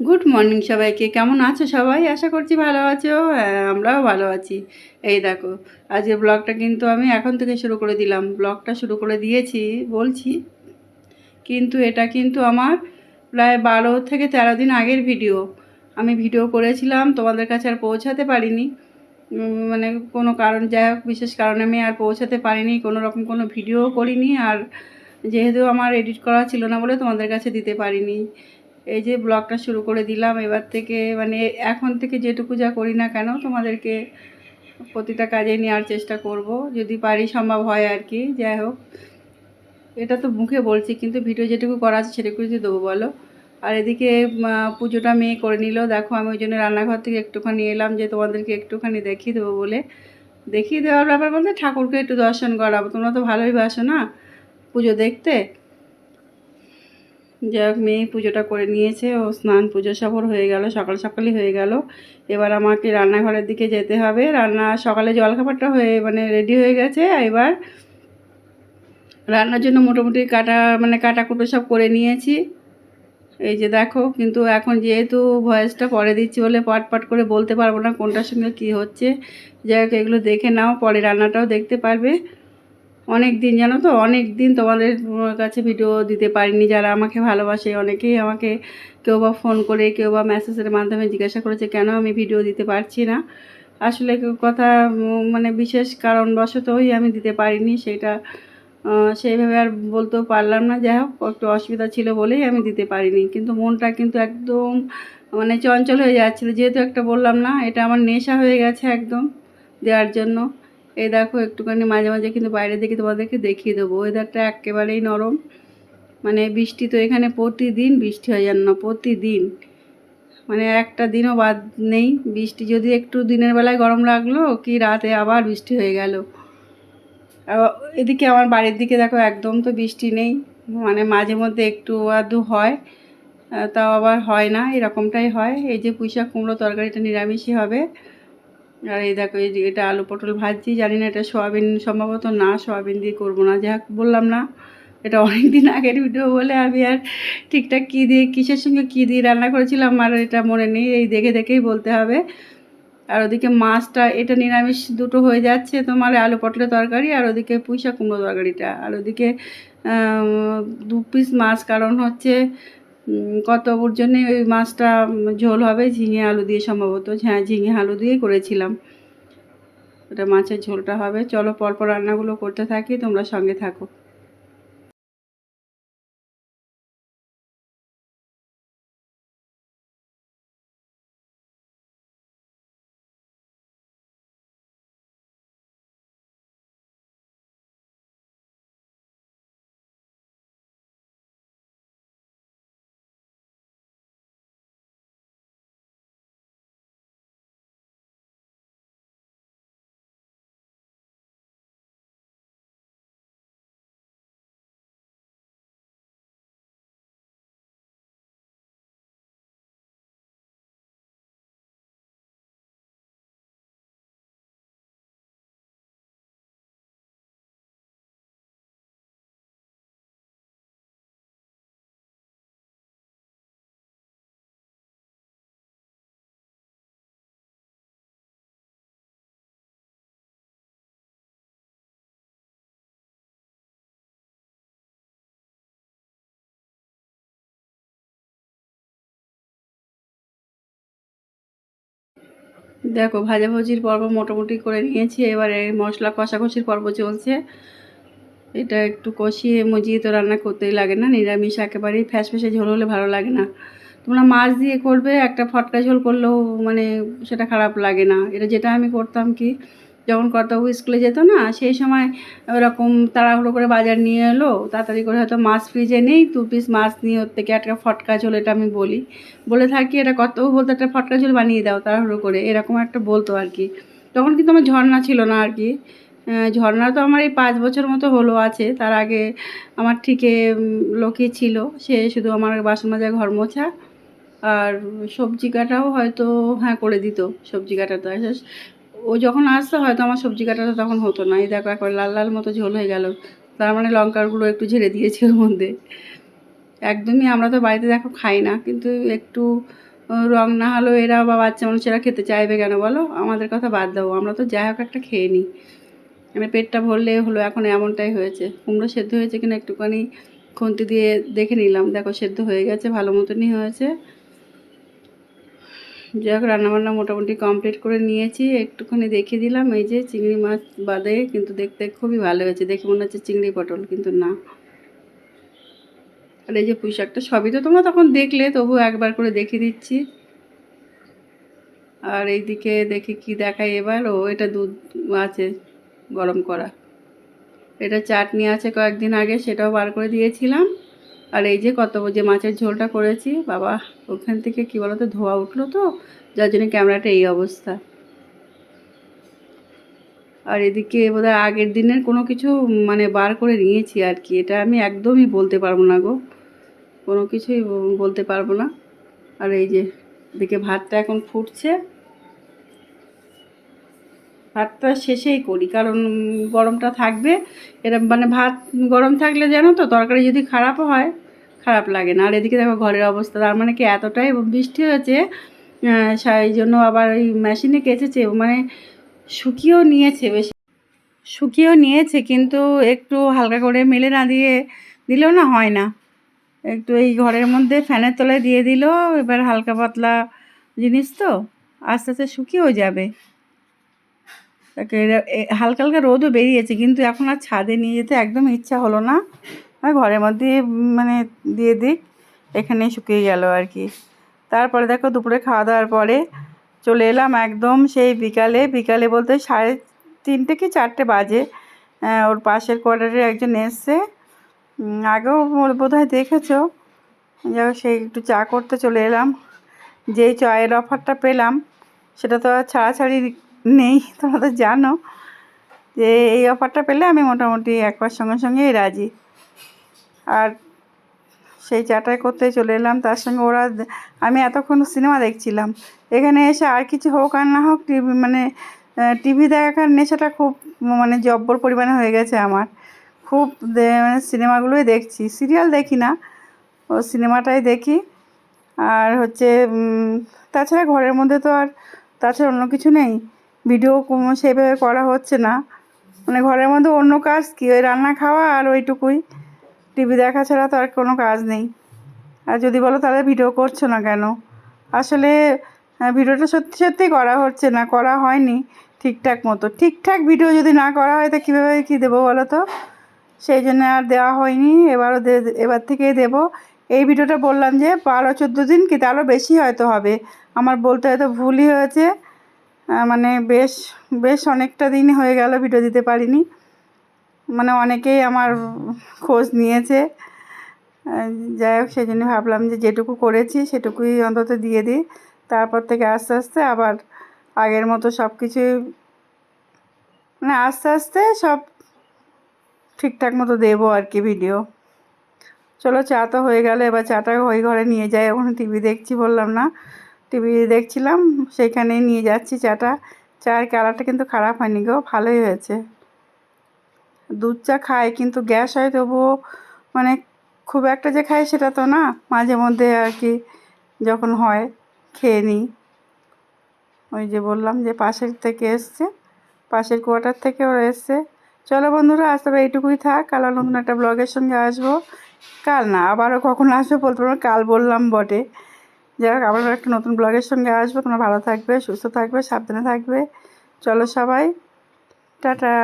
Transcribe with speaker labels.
Speaker 1: Good morning সবাইকে। কেমন আছো সবাই? আশা করছি ভালো আছো। হ্যাঁ আমরাও ভালো আছি। এই দেখো, আজকের ব্লগটা কিন্তু আমি এখন থেকে শুরু করে দিলাম। ব্লগটা শুরু করে দিয়েছি, বলছি। কিন্তু এটা কিন্তু আমার প্রায় বারো থেকে তেরো দিন আগের ভিডিও আমি ভিডিও করেছিলাম, তোমাদের কাছে আর পৌঁছাতে পারিনি। মানে কোনো কারণ, যাই হোক, বিশেষ কারণে আমি আর পৌঁছাতে পারিনি। কোনো রকম কোনো ভিডিও করিনি। আর যেহেতু আমার এডিট করা ছিল না বলে তোমাদের কাছে দিতে পারিনি। এই যে ব্লগটা শুরু করে দিলাম, এবার থেকে মানে এখন থেকে যেটুকু যা করি না কেন তোমাদেরকে প্রতিটা কাজে নেওয়ার চেষ্টা করব, যদি পারি সম্ভব হয় আর কি, যাই হোক। এটা তো মুখে বলছি, কিন্তু ভিডিও যেটুকু করা আছে সেটুকু যদি দেবো, বলো। আর এদিকে পুজোটা মেয়ে করে নিল। দেখো, আমি ওই জন্য রান্নাঘর থেকে একটুখানি এলাম যে তোমাদেরকে একটুখানি দেখিয়ে দেবো বলে। দেখিয়ে দেওয়ার ব্যাপার বলতে ঠাকুরকে একটু দর্শন করাবো। তোমরা তো ভালোই বাসো না পুজো দেখতে? যাই হোক মেয়ে পুজোটা করে নিয়েছে। ও স্নান, পুজো সফর হয়ে গেল, সকাল সকালই হয়ে গেল। এবার আমাকে রান্নাঘরের দিকে যেতে হবে। রান্না, সকালে জলখাবারটা হয়ে মানে রেডি হয়ে গেছে। এবার রান্নার জন্য মোটামুটি কাটা মানে কাটাকুটো সব করে নিয়েছি। এই যে দেখো, কিন্তু এখন যেহেতু ভয়েসটা পরে দিচ্ছি বলে পাট পাট করে বলতে পারব না কোনটার সঙ্গে কী হচ্ছে। যাই হোক এগুলো দেখে নাও, পরে রান্নাটাও দেখতে পারবে। অনেক দিন, জানো তো? অনেক দিন তোমাদের কাছে ভিডিও দিতে পারিনি। যারা আমাকে ভালোবাসে, অনেকেই আমাকে কেউ বা ফোন করে, কেউ বা মেসেজের মাধ্যমে জিজ্ঞাসা করেছে, কেন আমি ভিডিও দিতে পারছি না? আসলে কথা মানে বিশেষ কারণবশতই আমি দিতে পারিনি সেটা। সেইভাবে আর বলতেও পারলাম না। যাই হোক, একটু অসুবিধা ছিল বলেই আমি দিতে পারিনি। কিন্তু মনটা কিন্তু একদম মানে চঞ্চল হয়ে যাচ্ছিল। যেহেতু একটা বললাম না, এটা আমার নেশা হয়ে গেছে একদম দেওয়ার জন্য। এই দেখো, একটুখানি মাঝে মাঝে কিন্তু বাইরে দেখে তোমাদেরকে দেখিয়ে দেবো। ওয়েদারটা একেবারেই নরম। মানে বৃষ্টি তো এখানে প্রতিদিন বৃষ্টি হয়, জানো না? প্রতিদিন। মানে একটা দিনও বাদ নেই বৃষ্টি। যদি একটু দিনের বেলায় গরম লাগল, কি রাতে আবার বৃষ্টি হয়ে গেল। এদিকে আমার বাড়ির দিকে দেখো, একদম তো বৃষ্টি নেই। মানে মাঝে মধ্যে একটু আধু হয় তাও আবার হয় না। এরকমটাই হয়। এই যে পুঁইশাক কুমড়ো তরকারিটা নিরামিষই হবে। আর এই দেখো, এই এটা আলু পটল ভাজছি, জানি না এটা সয়াবিন, সম্ভবত না সয়াবিন দিয়ে করব না যাক বললাম না। এটা অনেক দিন আগের ভিডিও বলে আমি আর ঠিকঠাক কী দিয়ে, কিসের সঙ্গে কী দিয়ে রান্না করেছিলাম আর এটা মনে নেই, এই দেখে দেখেই বলতে হবে। আর ওদিকে মাছটা, এটা নিরামিষ দুটো হয়ে যাচ্ছে তোমার, আলু পটলের তরকারি আর ওদিকে পুঁইশা কুমড়ো তরকারিটা। আর ওদিকে দু পিস মাছ, কারণ হচ্ছে কত ওর জন্যে ওই মাছটা ঝোল হবে, ঝিঙে আলু দিয়ে সম্ভবত। হ্যাঁ ঝিঙে আলু দিয়ে করেছিলাম। ওটা মাছের ঝোলটা হবে। চলো পরপর রান্নাগুলো করতে থাকি, তোমরা সঙ্গে থাকো। দেখো, ভাজাভুজির পর্ব মোটামুটি করে নিয়েছি। এবারে মশলা কষাকষির পর্ব চলছে। এটা একটু কষিয়ে মজিয়ে তো রান্না করতেই লাগে না, নিরামিষ একেবারেই ফ্যাস ফ্যাসে ঝোল হলে ভালো লাগে না। তোমরা মাছ দিয়ে করবে, একটা ফটকা ঝোল করলেও মানে সেটা খারাপ লাগে না। এটা যেটা আমি করতাম কি যখন কর্তাবু স্কুলে যেত না, সেই সময় ওরকম তাড়াহুড়ো করে বাজার নিয়ে এলো, তাড়াতাড়ি করে হয়তো মাছ ফ্রিজে নেই, দু পিস মাছ নিয়ে ওর থেকে একটা ফটকা ঝোল, এটা আমি বলি। বলে থাকি, এটা কর্তাবু বলতো একটা ফটকা ঝোল বানিয়ে দাও তাড়াহুড়ো করে। এরকম একটা বলতো আর কি। তখন কিন্তু আমার ঝর্ণা ছিল না আর কি। ঝর্ণা তো আমার এই পাঁচ বছর মতো হলো, আছে। তার আগে আমার ঠিকে লোকই ছিল। সে শুধু আমার বাসন মাজা, ঘর মোছা, আর সবজি কাটাও হয়তো হ্যাঁ করে দিত। সবজি কাটাটা ও যখন আসতো হয়তো আমার সবজি কাটাটা তখন হতো না। এই দেখো একবার লাল লাল মতো ঝোল হয়ে গেল। তার মানে লঙ্কারগুলো একটু ঝেড়ে দিয়েছি ওর মধ্যে। একদমই আমরা তো বাড়িতে দেখো খাই না, কিন্তু একটু রং না হলেও এরা বা বাচ্চা মানুষেরা খেতে চাইবে কেন বলো? আমাদের কথা বাদ দাও। আমরা তো যাই হোক একটা খেয়ে নিই। মানে পেটটা ভরলে হলো এখন এমনটাই হয়েছে। কুমড়ো সেদ্ধ হয়েছে কিনা একটুখানি খুন্তি দিয়ে দেখে নিলাম। দেখো সেদ্ধ হয়ে গেছে, ভালো মতনই হয়েছে। যাই হোক, রান্নাবান্না মোটামুটি কমপ্লিট করে নিয়েছি। একটুখানি দেখিয়ে দিলাম, এই যে চিংড়ি মাছ বাদে, কিন্তু দেখতে খুবই ভালো হয়েছে। দেখে মনে হচ্ছে চিংড়ি পটল, কিন্তু না। আর এই যে পুঁই শাকটা, সবই তো তোমরা তখন দেখলে তবু একবার করে দেখিয়ে দিচ্ছি। আর এইদিকে দেখি কি দেখাই এবার। ও, এটা দুধ আছে, গরম করা। এটা চাটনি আছে কয়েকদিন আগে, সেটাও বার করে দিয়েছিলাম। আর এই যে কত যে মাছের ঝোলটা করেছি, বাবা, ওখান থেকে কী বলতো, ধোয়া উঠল তো, যার জন্য ক্যামেরাটা এই অবস্থা। আর এদিকে বোধহয় আগের দিনের কোনো কিছু মানে বার করে নিয়েছি আর কি, এটা আমি একদমই বলতে পারব না গো। কোনো কিছুই বলতে পারব না। আর এই যে, এদিকে ভাতটা এখন ফুটছে। ভাতটা শেষেই করি, কারণ গরমটা থাকবে, এরম মানে ভাত গরম থাকলে জানো তো, তরকারি যদি খারাপও হয় খারাপ লাগে না। আর এদিকে দেখো ঘরের অবস্থা, তার মানে কি এতটাই বৃষ্টি হয়েছে সেই জন্য আবার ওই মেশিনে কেচেছে মানে শুকিয়েও নিয়েছে বেশি। শুকিয়েও নিয়েছে কিন্তু একটু হালকা করে মেলে না দিয়ে দিলেও না হয় না। একটু এই ঘরের মধ্যে ফ্যানের তলায় দিয়ে দিল, এবার হালকা পাতলা জিনিস তো, আস্তে আস্তে শুকিয়েও যাবে। তাকে হালকা হালকা রোদও বেরিয়েছে, কিন্তু এখন আর ছাদে নিয়ে যেতে একদম ইচ্ছা হলো না। আর ঘরের মধ্যে মানে দিয়ে দিক এখানেই শুকিয়ে গেল আর কি। তারপরে দেখো দুপুরে খাওয়া দাওয়ার পরে চলে এলাম একদম সেই বিকালে। বিকালে বলতে সাড়ে তিনটে কি চারটে বাজে। ওর পাশের কোয়ার্টারে একজন এসছে। আগেও বোধ হয় দেখেছ। যাই সেই একটু চা করতে চলে এলাম। যেই চায়ের অফারটা পেলাম, সেটা তো আর ছাড়াছাড়ি নেই, তোমরা তো জানো। যে এই অফারটা পেলে আমি মোটামুটি একবার সঙ্গে সঙ্গেই রাজি। আর সেই চাটাই করতে চলে এলাম। তার সঙ্গে ওরা আমি এতক্ষণ সিনেমা দেখছিলাম। এখানে এসে আর কিছু হোক আর না হোক টিভি মানে টিভি দেখার নেশাটা খুব মানে জব্বর পরিমাণে হয়ে গেছে আমার। খুব মানে সিনেমাগুলোই দেখছি। সিরিয়াল দেখি না। ও সিনেমাটাই দেখি। আর হচ্ছে তাছাড়া ঘরের মধ্যে তো আর তাছাড়া অন্য কিছু নেই। ভিডিও সেভাবে করা হচ্ছে না। মানে ঘরের মধ্যে অন্য কাজ কী? ওই রান্না খাওয়া আর ওইটুকুই। টিভি দেখা ছাড়া তো আর কোনো কাজ নেই। আর যদি বলো তাহলে ভিডিও করছ না কেন? আসলে ভিডিওটা সত্যি সত্যি করা হচ্ছে না, করা হয়নি ঠিকঠাক মতো। ঠিকঠাক ভিডিও যদি না করা হয়, তা কীভাবে কী দেবো বলো তো? সেই জন্য আর দেওয়া হয়নি। এবারও এবার থেকেই দেবো। এই ভিডিওটা বললাম যে, বারো, চোদ্দ দিন কি তারও বেশি হয়তো হবে। আমার বলতে হয়তো ভুলই হয়েছে। মানে বেশ বেশ অনেকটা দিন হয়ে গেল ভিডিও দিতে পারিনি। মানে অনেকেই আমার খোঁজ নিয়েছে। যাই হোক সেই জন্য ভাবলাম যে যেটুকু করেছি সেটুকুই অন্তত দিয়ে দিই। তারপর থেকে আস্তে আস্তে আবার আগের মতো সব কিছুই মানে আস্তে আস্তে সব ঠিকঠাক মতো দেবো আর কি ভিডিও চলো, চা তো হয়ে গেল। এবার চাটা ওই ঘরে নিয়ে যাই। ওখানে টিভি দেখছি বললাম না। টিভি দেখছিলাম, সেইখানেই নিয়ে যাচ্ছি চাটা চায়ের কালারটা কিন্তু খারাপ হয়নি গো, ভালোই হয়েছে। দুধ চা খাই কিন্তু গ্যাস হয় তবুও মানে খুব একটা যে খাই সেটা তো না, মাঝে মধ্যে আর কি যখন হয় খেয়ে নিই। ওই যে বললাম যে পাশের থেকে এসছে, পাশের কোয়ার্টার থেকে ওরা এসছে। চলো বন্ধুরা, আজ তবে এইটুকুই থাক, কাল নতুন একটা ব্লগের সঙ্গে আসব। কাল না, আবারও কখন আসব বলতে পারব কাল বললাম বটে। যাই হোক আবার একটা নতুন ব্লগের সঙ্গে আসব। তোমরা ভালো থাকবে, সুস্থ থাকবে, সাবধানে থাকবে। চলো সবাই, টাটা।